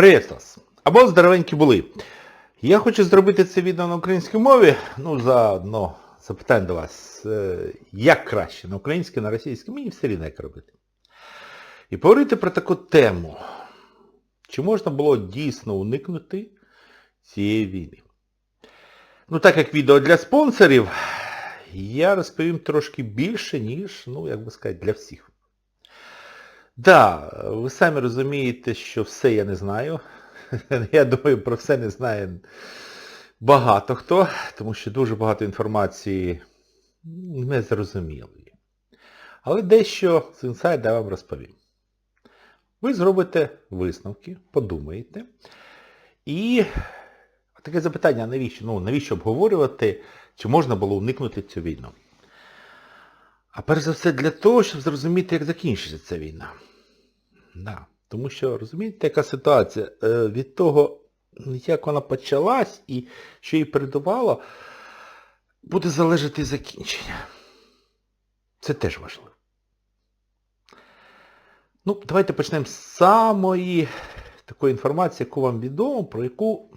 Привіт вас! Або здоровенькі були. Я хочу зробити це відео на українській мові. Ну, заодно запитання до вас, е, як краще, на українській, на російській, мені все рівно як робити. І поговорити про таку тему. Чи можна було дійсно уникнути цієї війни? Ну, так як відео для спонсорів, я розповім трошки більше, ніж, ну, як би сказати, для всіх. Да, ви самі розумієте, що все я не знаю. Я думаю, про все не знає багато хто, тому що дуже багато інформації незрозумілої. Але дещо з інсайда я вам розповім. Ви зробите висновки, подумаєте. І таке запитання, навіщо? Ну, навіщо обговорювати, чи можна було уникнути цю війну? А перш за все для того, щоб зрозуміти, як закінчиться ця війна. Да. Тому що, розумієте, яка ситуація? Е, від того, як вона почалась і що їй передувало, буде залежати закінчення. Це теж важливо. Ну, давайте почнемо з самої такої інформації, яку вам відомо, про яку